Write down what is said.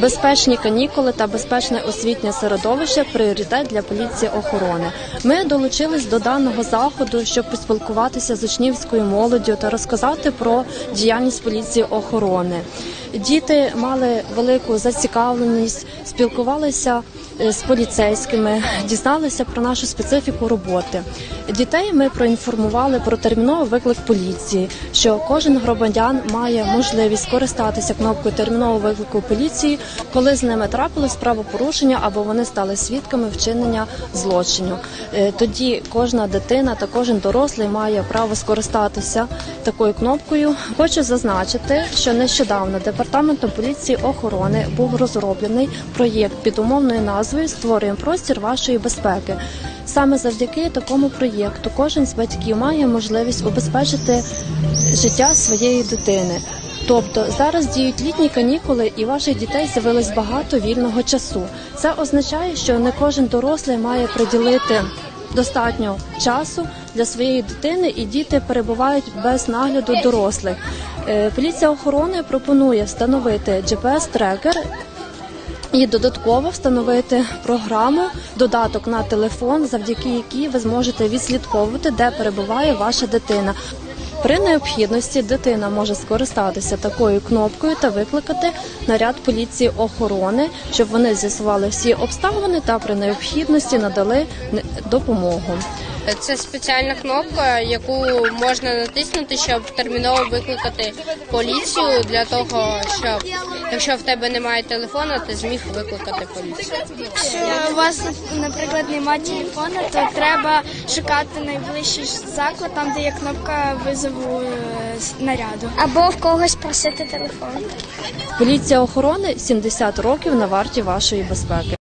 Безпечні канікули та безпечне освітнє середовище пріоритет для поліції охорони. Ми долучились до даного заходу, щоб поспілкуватися з учнівською молоддю та розказати про діяльність поліції охорони. Діти мали велику зацікавленість, спілкувалися з поліцейськими, дізналися про нашу специфіку роботи. Дітей ми проінформували про терміновий виклик поліції, що кожен громадян має можливість користатися кнопкою термінового виклику поліції, коли з ними трапилось правопорушення або вони стали свідками вчинення злочину. Е, Тоді кожна дитина та кожен дорослий має право скористатися такою кнопкою. Хочу зазначити, що нещодавно департаментом поліції охорони був розроблений проєкт під умовною назвою Створюємо простір вашої безпеки. Саме завдяки такому проєкту кожен з батьків має можливість убезпечити життя своєї дитини. Тобто зараз діють літні канікули, і ваших дітей з'явилось багато вільного часу. Це означає, що не кожен дорослий має приділити достатньо часу для своєї дитини, і діти перебувають без нагляду дорослих. Е, Поліція охорони пропонує встановити GPS-трекер і додатково встановити програму додаток на телефон, завдяки якій ви зможете відслідковувати, де перебуває ваша дитина. При необхідності дитина може скористатися такою кнопкою та викликати наряд поліції охорони, щоб вони з'ясували всі обставини та при необхідності надали допомогу. Це спеціальна кнопка, яку можна натиснути, щоб терміново викликати поліцію для того, щоб якщо в тебе немає телефона, ти зміг викликати поліцію. Якщо у вас, наприклад, немає телефона, то треба шукати найближчий заклад, там де є кнопка визову е, наряду. Або в когось просити телефон. Поліція охорони 70 років на варті вашої безпеки.